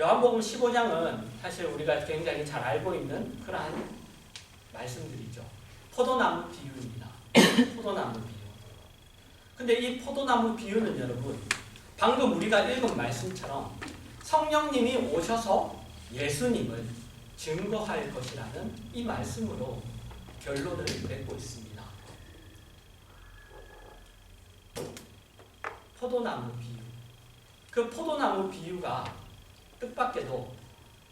요한복음 15장은 사실 우리가 굉장히 잘 알고 있는 그러한 말씀들이죠. 포도나무 비유입니다. 포도나무 비유. 근데 이 포도나무 비유는 여러분 방금 우리가 읽은 말씀처럼 성령님이 오셔서 예수님을 증거할 것이라는 이 말씀으로 결론을 맺고 있습니다. 포도나무 비유. 그 포도나무 비유가 뜻밖에도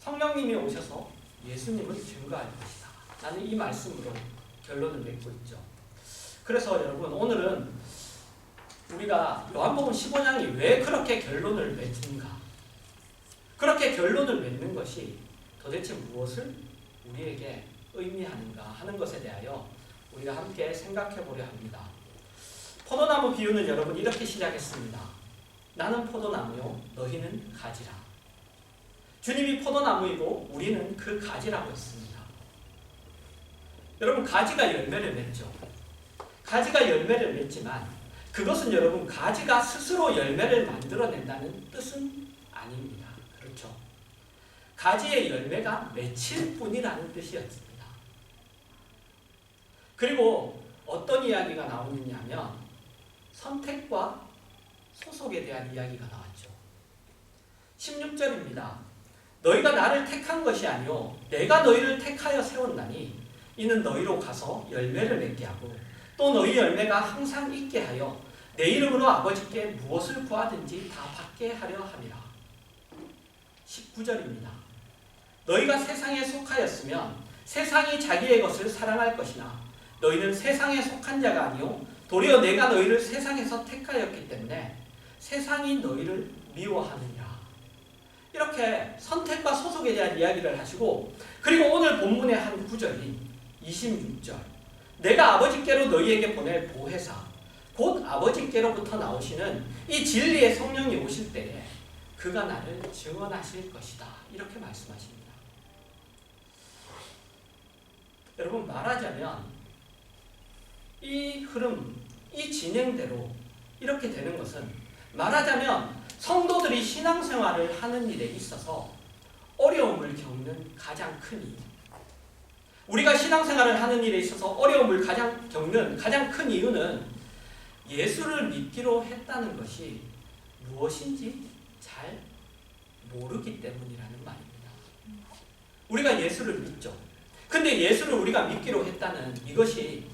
성령님이 오셔서 예수님을 증거할 것이다. 나는 이 말씀으로 결론을 맺고 있죠. 그래서 여러분 오늘은 우리가 요한복음 15장이 왜 그렇게 결론을 맺는가? 그렇게 결론을 맺는 것이 도대체 무엇을 우리에게 의미하는가 하는 것에 대하여 우리가 함께 생각해 보려 합니다. 포도나무 비유는 여러분 이렇게 시작했습니다. 나는 포도나무요, 너희는 가지라. 주님이 포도나무이고 우리는 그 가지라고 했습니다. 여러분 가지가 열매를 맺죠. 가지가 열매를 맺지만 그것은 여러분 가지가 스스로 열매를 만들어낸다는 뜻은 아닙니다. 그렇죠? 가지의 열매가 맺힐 뿐이라는 뜻이었습니다. 그리고 어떤 이야기가 나오느냐 하면 선택과 소속에 대한 이야기가 나왔죠. 16절입니다. 너희가 나를 택한 것이 아니요 내가 너희를 택하여 세웠나니 이는 너희로 가서 열매를 맺게 하고 또 너희 열매가 항상 있게 하여 내 이름으로 아버지께 무엇을 구하든지 다 받게 하려 함이라. 19절입니다. 너희가 세상에 속하였으면 세상이 자기의 것을 사랑할 것이나 너희는 세상에 속한 자가 아니요 도리어 내가 너희를 세상에서 택하였기 때문에 세상이 너희를 미워하느니라. 이렇게 선택과 소속에 대한 이야기를 하시고 그리고 오늘 본문의 한 구절인 26절 내가 아버지께로 너희에게 보낼 보혜사 곧 아버지께로부터 나오시는 이 진리의 성령이 오실 때에 그가 나를 증언하실 것이다. 이렇게 말씀하십니다. 여러분 말하자면 이 흐름, 이 진행대로 이렇게 되는 것은 말하자면 성도들이 신앙생활을 하는 일에 있어서 어려움을 겪는 가장 큰 이유. 우리가 신앙생활을 하는 일에 있어서 어려움을 가장 겪는 가장 큰 이유는 예수를 믿기로 했다는 것이 무엇인지 잘 모르기 때문이라는 말입니다. 우리가 예수를 믿죠. 근데 예수를 우리가 믿기로 했다는 이것이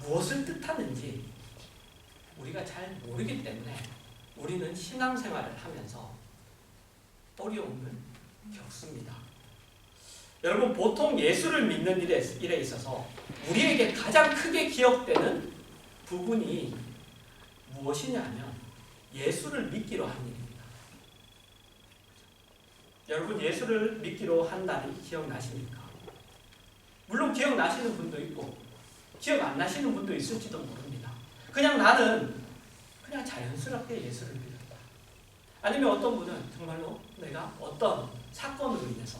무엇을 뜻하는지 우리가 잘 모르기 때문에 우리는 신앙생활을 하면서 어려움을 겪습니다. 여러분 보통 예수를 믿는 일에, 있어서 우리에게 가장 크게 기억되는 부분이 무엇이냐면 예수를 믿기로 한 일입니다. 여러분 예수를 믿기로 한 날이 기억나십니까? 물론 기억나시는 분도 있고 기억 안 나시는 분도 있을지도 모릅니다. 그냥 나는 그냥 자연스럽게 예수를 믿었다. 아니면 어떤 분은 정말로 내가 어떤 사건으로 인해서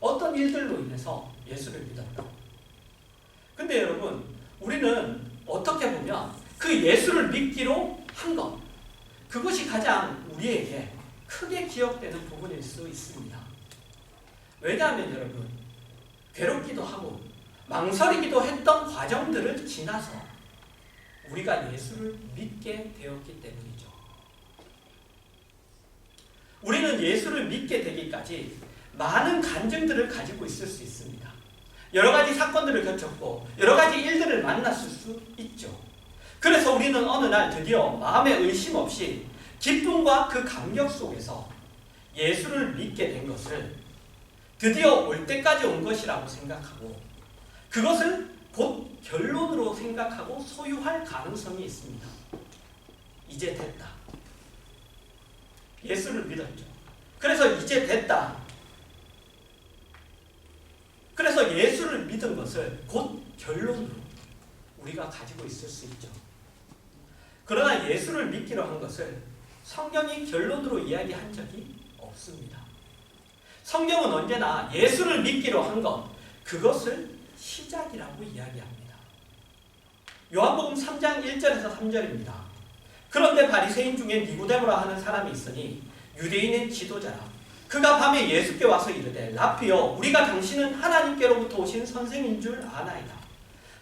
어떤 일들로 인해서 예수를 믿었다. 근데 여러분 우리는 어떻게 보면 그 예수를 믿기로 한 것, 그것이 가장 우리에게 크게 기억되는 부분일 수 있습니다. 왜냐하면 여러분, 괴롭기도 하고, 망설이기도 했던 과정들을 지나서 우리가 예수를 믿게 되었기 때문이죠. 우리는 예수를 믿게 되기까지 많은 간증들을 가지고 있을 수 있습니다. 여러 가지 사건들을 겪었고, 여러 가지 일들을 만났을 수 있죠. 그래서 우리는 어느 날 드디어 마음의 의심 없이 기쁨과 그 감격 속에서 예수를 믿게 된 것을 드디어 올 때까지 온 것이라고 생각하고 그것을 곧 결론으로 생각하고 소유할 가능성이 있습니다. 이제 됐다. 예수를 믿었죠. 그래서 이제 됐다. 그래서 예수를 믿은 것을 곧 결론으로 우리가 가지고 있을 수 있죠. 그러나 예수를 믿기로 한 것을 성경이 결론으로 이야기한 적이 없습니다. 성경은 언제나 예수를 믿기로 한 것, 그것을 시작이라고 이야기합니다. 요한복음 3장 1절에서 3절입니다. 그런데 바리새인 중에 니고데모라 하는 사람이 있으니 유대인의 지도자라 그가 밤에 예수께 와서 이르되 라피여 우리가 당신은 하나님께로부터 오신 선생인 줄 아나이다.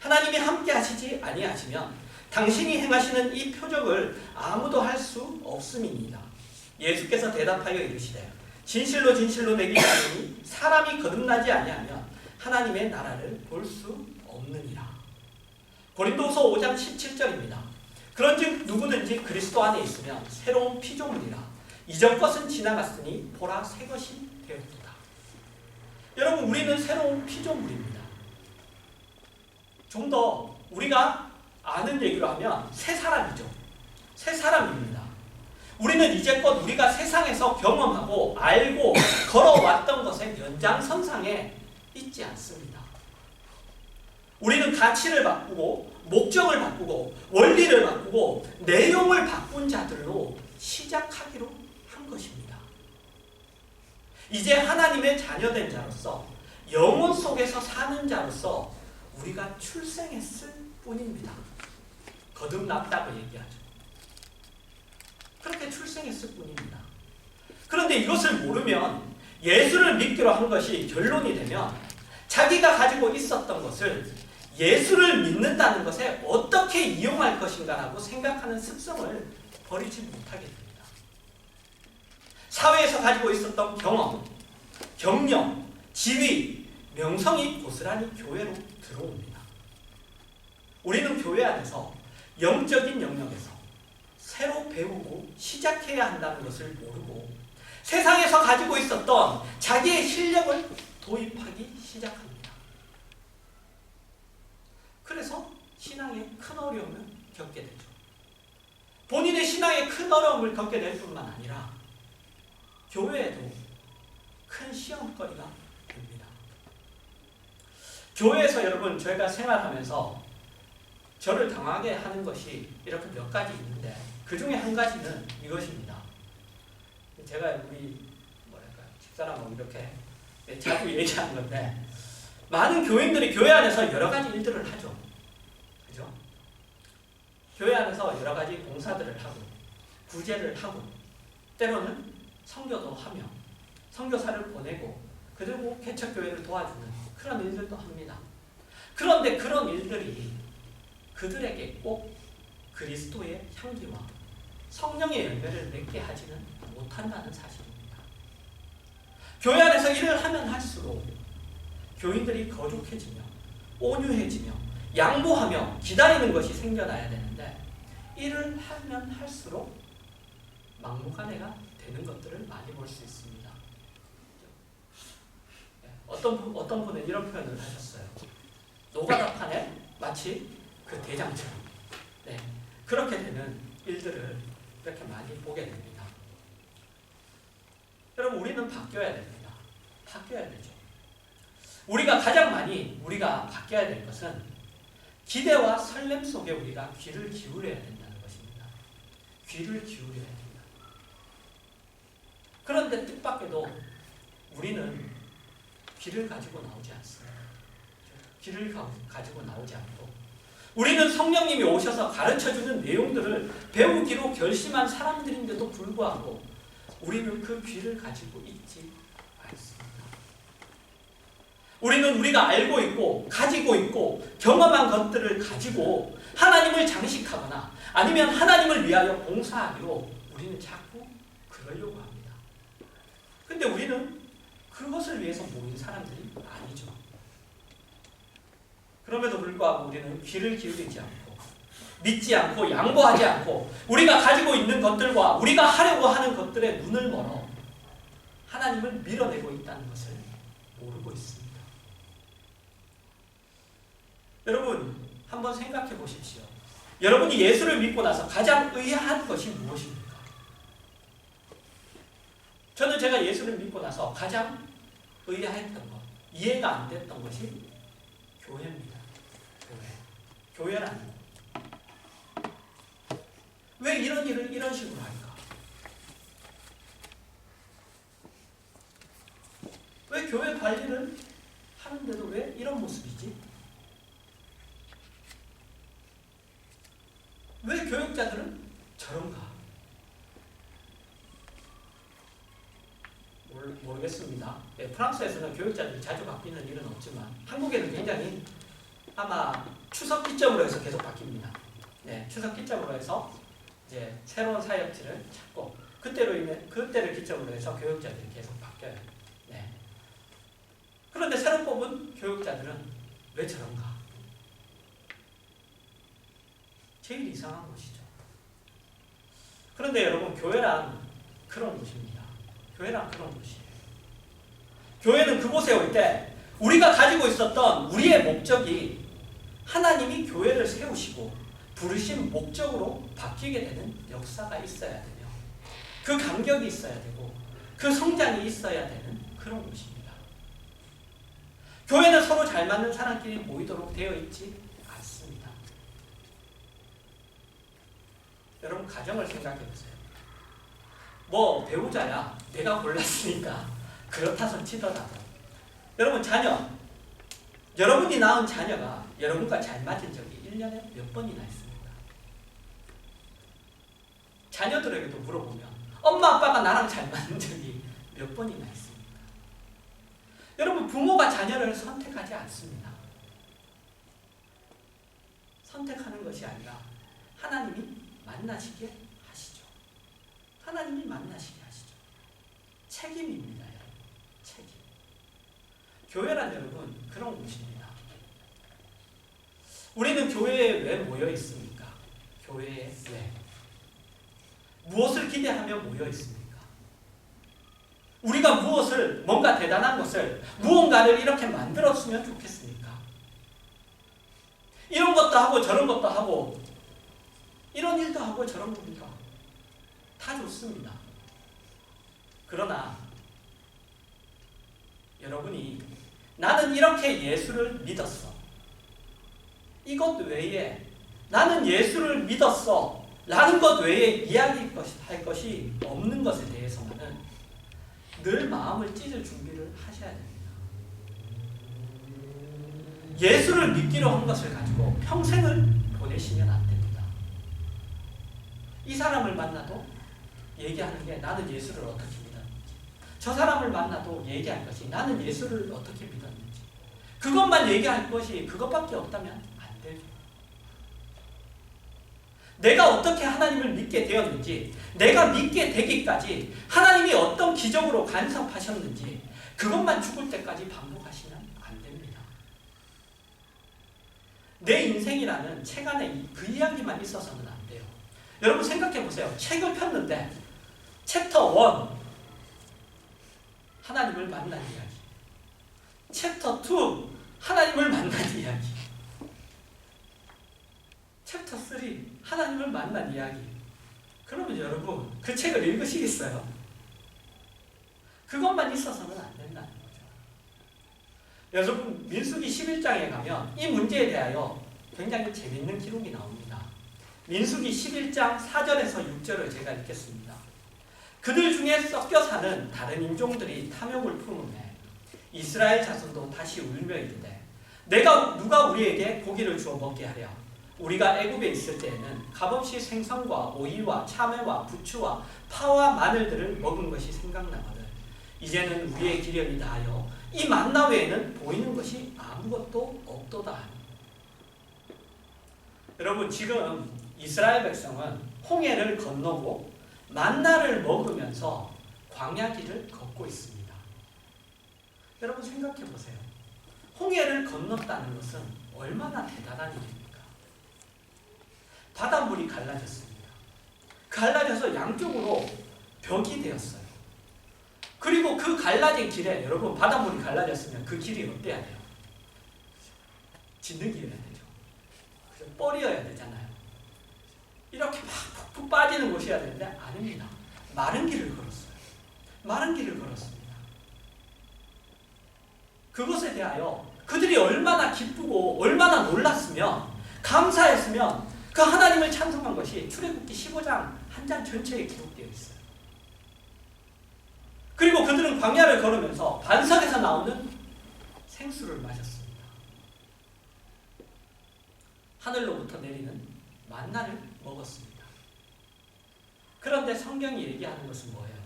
하나님이 함께 하시지 아니하시면 당신이 행하시는 이 표적을 아무도 할 수 없음이니이다. 예수께서 대답하여 이르시되 진실로 진실로 내게 이르니 사람이 거듭나지 아니하면 하나님의 나라를 볼 수 없느니라. 고린도서 5장 17절입니다. 그런즉 누구든지 그리스도 안에 있으면 새로운 피조물이라 이전 것은 지나갔으니 보라 새 것이 되었도다. 여러분 우리는 새로운 피조물입니다. 좀 더 우리가 아는 얘기로 하면 새 사람이죠. 새 사람입니다. 우리는 이제껏 우리가 세상에서 경험하고 알고 걸어왔던 것의 연장선상에 있지 않습니다. 우리는 가치를 바꾸고 목적을 바꾸고 원리를 바꾸고 내용을 바꾼 자들로 시작하기로 한 것입니다. 이제 하나님의 자녀된 자로서 영혼 속에서 사는 자로서 우리가 출생했을 뿐입니다. 거듭났다고 얘기하죠. 그렇게 출생했을 뿐입니다. 그런데 이것을 모르면 예수를 믿기로 한 것이 결론이 되면 자기가 가지고 있었던 것을 예수를 믿는다는 것에 어떻게 이용할 것인가 라고 생각하는 습성을 버리지 못하게 됩니다. 사회에서 가지고 있었던 경험, 경력, 지위, 명성이 고스란히 교회로 들어옵니다. 우리는 교회 안에서 영적인 영역에서 새로 배우고 시작해야 한다는 것을 모르고 세상에서 가지고 있었던 자기의 실력을 도입하기 시작합니다. 그래서 신앙에 큰 어려움을 겪게 되죠. 본인의 신앙에 큰 어려움을 겪게 될 뿐만 아니라 교회에도 큰 시험거리가 됩니다. 교회에서 여러분 저희가 생활하면서 저를 당하게 하는 것이 이렇게 몇 가지 있는데 그 중에 한 가지는 이것입니다. 제가 우리 뭐랄까 집사람하고 이렇게 자주 얘기하는 건데 많은 교인들이 교회 안에서 여러 가지 일들을 하죠. 그죠? 교회 안에서 여러 가지 봉사들을 하고 구제를 하고 때로는 성교도 하며 선교사를 보내고 그리고 개척교회를 도와주는 그런 일들도 합니다. 그런데 그런 일들이 그들에게 꼭 그리스도의 향기와 성령의 열매를 맺게 하지는 못한다는 사실입니다. 교회 안에서 일을 하면 할수록 교인들이 거룩해지며 온유해지며 양보하며 기다리는 것이 생겨나야 되는데 일을 하면 할수록 막무가내가 되는 것들을 많이 볼 수 있습니다. 어떤 분, 어떤 분은 이런 표현을 하셨어요. 노가다 판에 마치 그 대장처럼 네, 그렇게 되는 일들을 이렇게 많이 보게 됩니다. 여러분 우리는 바뀌어야 됩니다. 바뀌어야 되죠. 우리가 가장 많이 우리가 바뀌어야 될 것은 기대와 설렘 속에 우리가 귀를 기울여야 된다는 것입니다. 귀를 기울여야 된다. 그런데 뜻밖에도 우리는 귀를 가지고 나오지 않습니다. 귀를 가지고 나오지 않고 우리는 성령님이 오셔서 가르쳐주는 내용들을 배우기로 결심한 사람들인데도 불구하고 우리는 그 귀를 가지고 있지 않습니다. 우리는 우리가 알고 있고 가지고 있고 경험한 것들을 가지고 하나님을 장식하거나 아니면 하나님을 위하여 봉사하기로 우리는 자꾸 그러려고 합니다. 근데 우리는 그것을 위해서 모인 사람들이 아니죠. 그럼에도 불구하고 우리는 귀를 기울이지 않고 믿지 않고 양보하지 않고 우리가 가지고 있는 것들과 우리가 하려고 하는 것들에 눈을 멀어 하나님을 밀어내고 있다는 것을 모르고 있습니다. 여러분 한번 생각해 보십시오. 여러분이 예수를 믿고 나서 가장 의아한 것이 무엇입니까? 저는 제가 예수를 믿고 나서 가장 의아했던 것, 이해가 안 됐던 것이 교회입니다. 교회. 교회라는 거. 왜 이런 일을 이런 식으로 할까? 왜 교회 관리를 하는데도 왜 이런 모습이지? 왜 교육자들은 저런가? 모르겠습니다. 예, 프랑스에서는 교육자들이 자주 바뀌는 일은 없지만 한국에는 굉장히 아마 추석 기점으로 해서 계속 바뀝니다. 네, 추석 기점으로 해서 이제 새로운 사역지를 찾고 그때로 인해 그때를 기점으로 해서 교육자들이 계속 바뀌어요. 네. 그런데 새로 뽑은 교육자들은 왜 저런가? 제일 이상한 것이죠. 그런데 여러분 교회란 그런 곳입니다. 교회란 그런 곳이에요. 교회는 그곳에 올 때 우리가 가지고 있었던 우리의 목적이 하나님이 교회를 세우시고 부르신 목적으로 바뀌게 되는 역사가 있어야 되며 그 간격이 있어야 되고 그 성장이 있어야 되는 그런 곳입니다. 교회는 서로 잘 맞는 사람끼리 모이도록 되어 있지 않습니다. 여러분 가정을 생각해 보세요. 뭐 배우자야 내가 골랐으니까 그렇다선 치더라도 여러분 자녀 여러분이 낳은 자녀가 여러분과 잘 맞은 적이 1년에 몇 번이나 있습니까? 자녀들에게도 물어보면 엄마 아빠가 나랑 잘 맞는 적이 몇 번이나 있습니까? 여러분 부모가 자녀를 선택하지 않습니다. 선택하는 것이 아니라 하나님이 만나시게 하시죠. 하나님이 만나시게 하시죠. 책임입니다, 여러분. 책임. 교회란 여러분 그런 곳입니다. 우리는 교회에 왜 모여 있습니까? 교회에 왜? 무엇을 기대하며 모여 있습니까? 우리가 무엇을 뭔가 대단한 것을 무언가를 이렇게 만들었으면 좋겠습니까? 이런 것도 하고 저런 것도 하고 이런 일도 하고 저런 겁니까? 다 좋습니다. 그러나 여러분이 나는 이렇게 예수를 믿었어. 이것 외에 나는 예수를 믿었어. 라는 것 외에 이야기할 것이, 할 것이 없는 것에 대해서는 늘 마음을 찢을 준비를 하셔야 됩니다. 예수를 믿기로 한 것을 가지고 평생을 보내시면 안 됩니다. 이 사람을 만나도 얘기하는 게 나는 예수를 어떻게 믿었는지 저 사람을 만나도 얘기할 것이 나는 예수를 어떻게 믿었는지 그것만 얘기할 것이 그것밖에 없다면 안 되죠. 내가 어떻게 하나님을 믿게 되었는지 내가 믿게 되기까지 하나님이 어떤 기적으로 간섭하셨는지 그것만 죽을 때까지 반복하시면 안 됩니다. 내 인생이라는 책 안에 그 이야기만 있어서는. 여러분 생각해 보세요. 책을 폈는데 챕터 1 하나님을 만난 이야기. 챕터 2 하나님을 만난 이야기. 챕터 3 하나님을 만난 이야기. 그러면 여러분 그 책을 읽으시겠어요? 그것만 있어서는 안 된다는 거죠. 여러분 민수기 11장에 가면 이 문제에 대하여 굉장히 재밌는 기록이 나옵니다. 민수기 11장 4절에서 6절을 제가 읽겠습니다. 그들 중에 섞여 사는 다른 인종들이 탐욕을 품음에 이스라엘 자손도 다시 울며 이르되 내가 누가 우리에게 고기를 주어 먹게 하랴? 우리가 애굽에 있을 때에는 값없이 생선과 오이와 참외와 부추와 파와 마늘들을 먹은 것이 생각나거든. 이제는 우리의 기력이 다하여 이 만나 외에는 보이는 것이 아무것도 없도다. 여러분 지금 이스라엘 백성은 홍해를 건너고 만나를 먹으면서 광야 길을 걷고 있습니다. 여러분 생각해 보세요. 홍해를 건넜다는 것은 얼마나 대단한 일입니까? 바닷물이 갈라졌습니다. 갈라져서 양쪽으로 벽이 되었어요. 그리고 그 갈라진 길에 여러분 바닷물이 갈라졌으면 그 길이 어때야 돼요? 진흙이어야 되죠. 뻘이어야 되잖아요. 이렇게 막 푹푹 빠지는 곳이어야 되는데 아닙니다. 마른 길을 걸었어요. 마른 길을 걸었습니다. 그것에 대하여 그들이 얼마나 기쁘고 얼마나 놀랐으면 감사했으면 그 하나님을 찬송한 것이 출애굽기 15장 한 장 전체에 기록되어 있어요. 그리고 그들은 광야를 걸으면서 반석에서 나오는 생수를 마셨습니다. 하늘로부터 내리는 만나를 먹었습니다. 그런데 성경이 얘기하는 것은 뭐예요?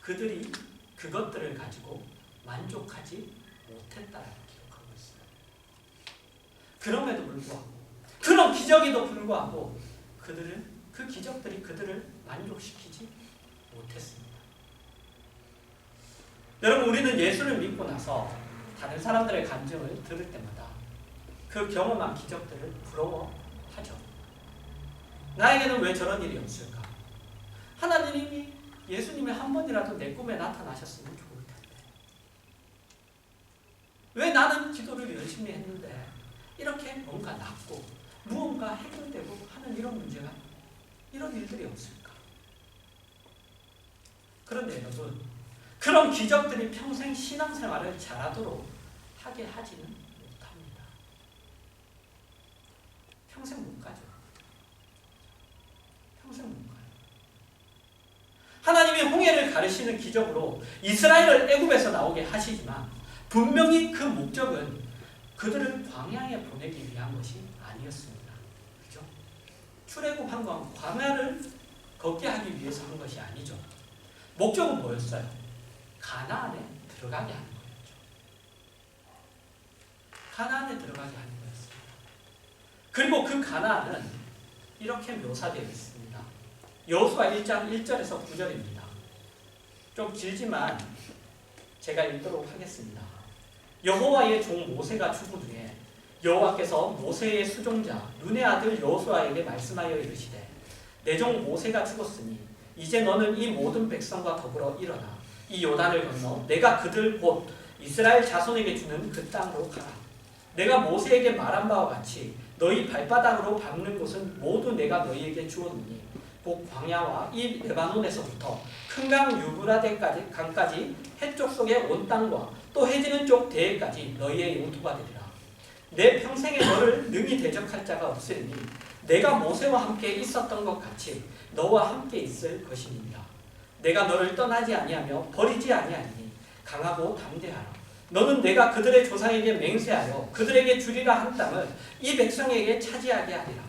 그들이 그것들을 가지고 만족하지 못했다라고 기록하고 있어요. 그럼에도 불구하고 그런 기적에도 불구하고 그들은 그 기적들이 그들을 만족시키지 못했습니다. 여러분 우리는 예수를 믿고 나서 다른 사람들의 감정을 들을 때마다 그 경험한 기적들을 부러워하죠. 나에게는 왜 저런 일이 없을까? 하나님이 예수님이 한 번이라도 내 꿈에 나타나셨으면 좋을 텐데. 왜 나는 기도를 열심히 했는데 이렇게 뭔가 낮고 무언가 해결되고 하는 이런 문제가 이런 일들이 없을까? 그런데 여러분 그런 기적들이 평생 신앙생활을 잘하도록 하게 하지는 못합니다. 평생 못 가죠. 평생 못 가요. 하나님이 홍해를 가르시는 기적으로 이스라엘을 애굽에서 나오게 하시지만 분명히 그 목적은 그들을 광야에 보내기 위한 것이 아니었습니다. 그죠? 출애굽한 건 광야를 걷게 하기 위해서 한 것이 아니죠. 목적은 뭐였어요? 가나안에 들어가게 하는 거였죠. 가나안에 들어가게 하는 거였습니다. 그리고 그 가나안은 이렇게 묘사되어 있습니다. 여호수아 1장 1절에서 9절입니다. 좀 길지만 제가 읽도록 하겠습니다. 여호와의 종 모세가 후에 여호와께서 모세의 수종자 눈의 아들 여호수아에게 말씀하여 이르시되 내 종 모세가 죽었으니 이제 너는 이 모든 백성과 더불어 일어나 이 요단을 건너 내가 그들 곧 이스라엘 자손에게 주는 그 땅으로 가라. 내가 모세에게 말한 바와 같이 너희 발바닥으로 밟는 곳은 모두 내가 너희에게 주었느니 곧 광야와 이 레바논에서부터 큰강 유브라데까지 강까지 해쪽 속의 온 땅과 또 해지는 쪽 대해까지 너희의 영토가 되리라. 내 평생에 너를 능히 대적할 자가 없으니 내가 모세와 함께 있었던 것 같이 너와 함께 있을 것입니다. 내가 너를 떠나지 아니하며 버리지 아니하니 강하고 담대하라. 너는 내가 그들의 조상에게 맹세하여 그들에게 주리라 한 땅을 이 백성에게 차지하게 하리라.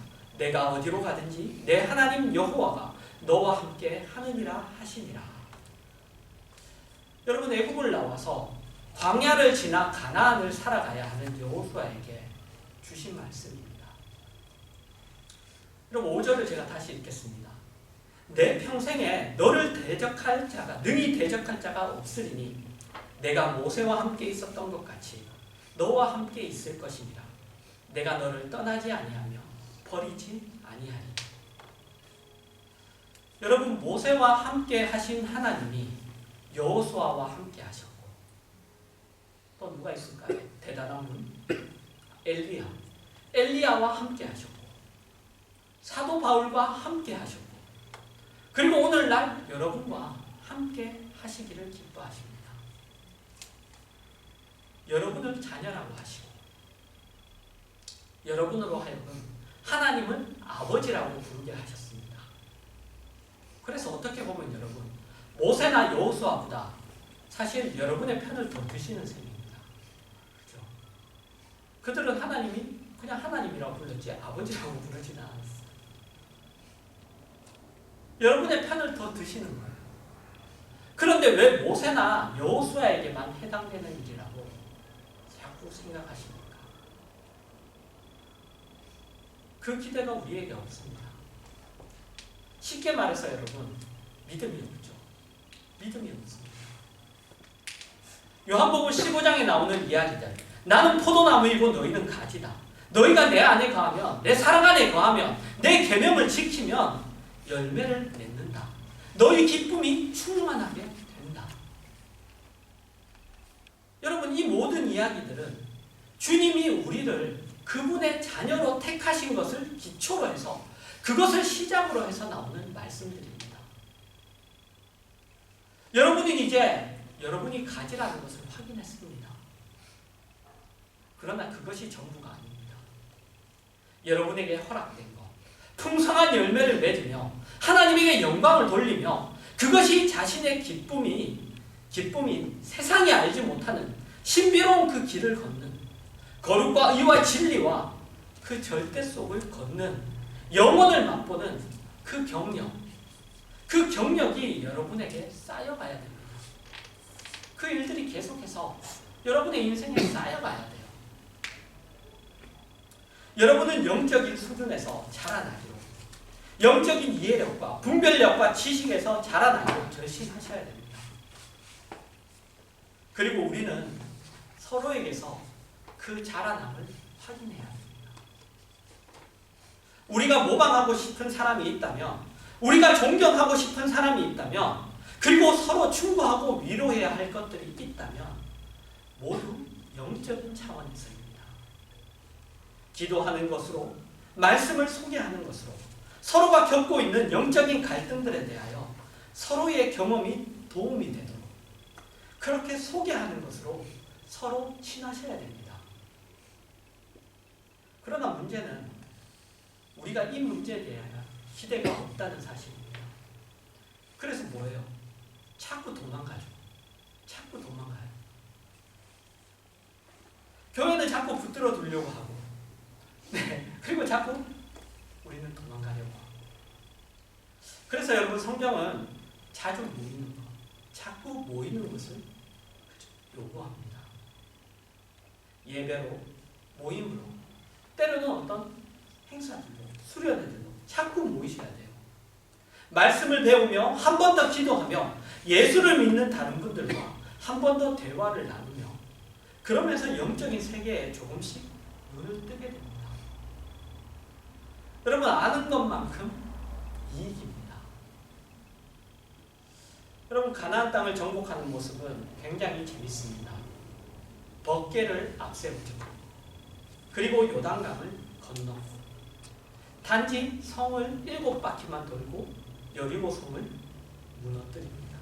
내가 어디로 가든지 내 하나님 여호와가 너와 함께 하느니라 하시니라. 여러분 애굽을 나와서 광야를 지나 가나안을 살아가야 하는 여호수아에게 주신 말씀입니다. 여러분 5절을 제가 다시 읽겠습니다. 내 평생에 너를 대적할 자가 능히 대적할 자가 없으리니 내가 모세와 함께 있었던 것 같이 너와 함께 있을 것이니라. 내가 너를 떠나지 아니하며 버리지 아니하리. 여러분 모세와 함께 하신 하나님이 여호수아와 함께 하셨고 또 누가 있을까요? 대단한 분 엘리야. 엘리야와 함께 하셨고 사도 바울과 함께 하셨고 그리고 오늘날 여러분과 함께 하시기를 기뻐하십니다. 여러분을 자녀라고 하시고 여러분으로 하여금 하나님은 아버지라고 부르게 하셨습니다. 그래서 어떻게 보면 여러분 모세나 여호수아보다 사실 여러분의 편을 더 드시는 셈입니다. 그죠? 그들은 하나님이 그냥 하나님이라고 불렀지 아버지라고 부르지는 않았어요. 여러분의 편을 더 드시는 거예요. 그런데 왜 모세나 여호수아에게만 해당되는 일이라고 자꾸 생각하십니까? 그 기대가 우리에게 없습니다. 쉽게 말해서 여러분 믿음이 없죠. 믿음이 없습니다. 요한복음 15장에 나오는 이야기들 나는 포도나무이고 너희는 가지다. 너희가 내 안에 거하면 내 사랑 안에 거하면 내 계명을 지키면 열매를 맺는다. 너희 기쁨이 충만하게 된다. 여러분 이 모든 이야기들은 주님이 우리를 그분의 자녀로 택하신 것을 기초로 해서 그것을 시작으로 해서 나오는 말씀들입니다. 여러분은 이제 여러분이 가지라는 것을 확인했습니다. 그러나 그것이 전부가 아닙니다. 여러분에게 허락된 것, 풍성한 열매를 맺으며 하나님에게 영광을 돌리며 그것이 자신의 기쁨이 기쁨이 세상이 알지 못하는 신비로운 그 길을 걷는 거룩과 의와 진리와 그 절대 속을 걷는 영원을 맛보는 그 경력, 그 경력이 여러분에게 쌓여가야 됩니다. 그 일들이 계속해서 여러분의 인생에 쌓여가야 돼요. 여러분은 영적인 수준에서 자라나기로, 영적인 이해력과 분별력과 지식에서 자라나기로 결심하셔야 됩니다. 그리고 우리는 서로에게서 그 자라남을 확인해야 합니다. 우리가 모방하고 싶은 사람이 있다면, 우리가 존경하고 싶은 사람이 있다면, 그리고 서로 충고하고 위로해야 할 것들이 있다면, 모두 영적인 차원에서입니다. 기도하는 것으로, 말씀을 소개하는 것으로, 서로가 겪고 있는 영적인 갈등들에 대하여 서로의 경험이 도움이 되도록 그렇게 소개하는 것으로 서로 친하셔야 됩니다. 그러나 문제는 우리가 이 문제에 대하여 기대가 없다는 사실입니다. 그래서 뭐예요? 자꾸 도망가죠. 자꾸 도망가요. 교회는 자꾸 붙들어 두려고 하고, 네, 그리고 자꾸 우리는 도망가려고 하고. 그래서 여러분 성경은 자주 모이는 것, 자꾸 모이는 것을 요구합니다. 예배로, 모임으로, 때로는 어떤 행사들로, 수련회들로 자꾸 모이셔야 돼요. 말씀을 배우며 한 번 더 기도하며 예수를 믿는 다른 분들과 한 번 더 대화를 나누며 그러면서 영적인 세계에 조금씩 눈을 뜨게 됩니다. 여러분 아는 것만큼 이익입니다. 여러분 가나안 땅을 정복하는 모습은 굉장히 재밌습니다. 벗개를 앞세우죠. 그리고 요단강을 건너고 단지 성을 일곱 바퀴만 돌고 여리고 성을 무너뜨립니다.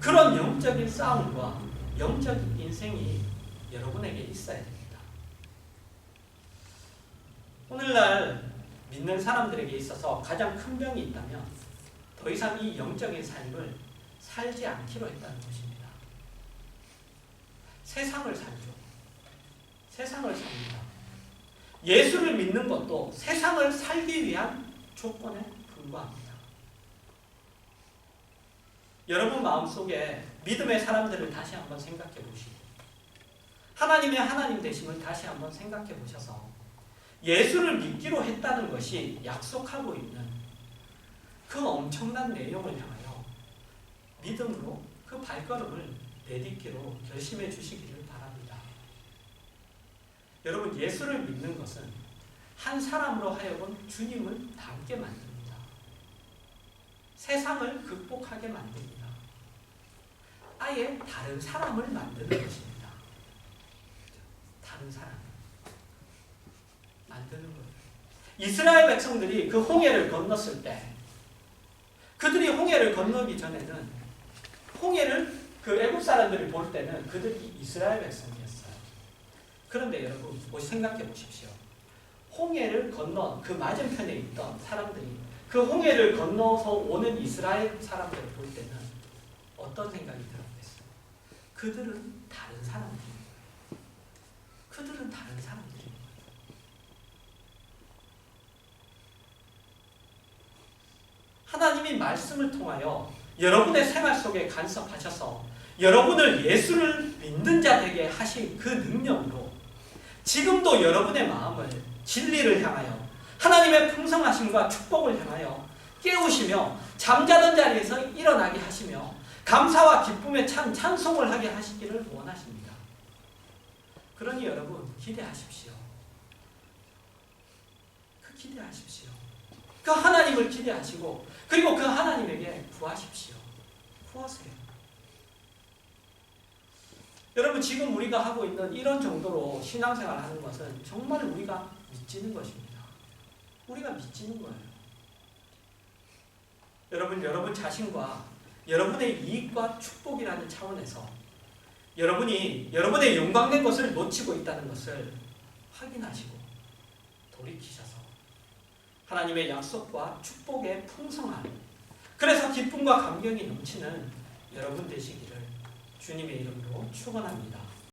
그런 영적인 싸움과 영적인 인생이 여러분에게 있어야 됩니다. 오늘날 믿는 사람들에게 있어서 가장 큰 병이 있다면 더 이상 이 영적인 삶을 살지 않기로 했다는 것입니다. 세상을 살죠. 세상을 삽니다. 예수를 믿는 것도 세상을 살기 위한 조건에 불과합니다. 여러분 마음속에 믿음의 사람들을 다시 한번 생각해 보시고 하나님의 하나님 되심을 다시 한번 생각해 보셔서 예수를 믿기로 했다는 것이 약속하고 있는 그 엄청난 내용을 향하여 믿음으로 그 발걸음을 내딛기로 결심해 주시기를. 여러분 예수를 믿는 것은 한 사람으로 하여금 주님을 닮게 만듭니다. 세상을 극복하게 만듭니다. 아예 다른 사람을 만드는 것입니다. 다른 사람 만드는 거예요. 이스라엘 백성들이 그 홍해를 건넜을 때 그들이 홍해를 건너기 전에는 홍해를 그 애국 사람들이 볼 때는 그들이 이스라엘 백성이었어요. 그런데 여러분 혹시 생각해 보십시오. 홍해를 건넌 그 맞은편에 있던 사람들이 그 홍해를 건너서 오는 이스라엘 사람들을 볼 때는 어떤 생각이 들었겠어요? 그들은 다른 사람들이에요. 그들은 다른 사람들이에요. 하나님이 말씀을 통하여 여러분의 생활 속에 간섭하셔서 여러분을 예수를 믿는 자 되게 하신 그 능력으로 지금도 여러분의 마음을 진리를 향하여 하나님의 풍성하심과 축복을 향하여 깨우시며 잠자던 자리에서 일어나게 하시며 감사와 기쁨의 참 찬송을 하게 하시기를 원하십니다. 그러니 여러분 기대하십시오. 그 기대하십시오. 그 하나님을 기대하시고 그리고 그 하나님에게 구하십시오. 구하세요. 여러분 지금 우리가 하고 있는 이런 정도로 신앙생활 하는 것은 정말 우리가 미치는 것입니다. 우리가 믿지는 거예요. 여러분 여러분 자신과 여러분의 이익과 축복이라는 차원에서 여러분이 여러분의 영광된 것을 놓치고 있다는 것을 확인하시고 돌이키셔서 하나님의 약속과 축복의 풍성함 그래서 기쁨과 감격이 넘치는 여러분 되시기를 주님의 이름으로 축원합니다.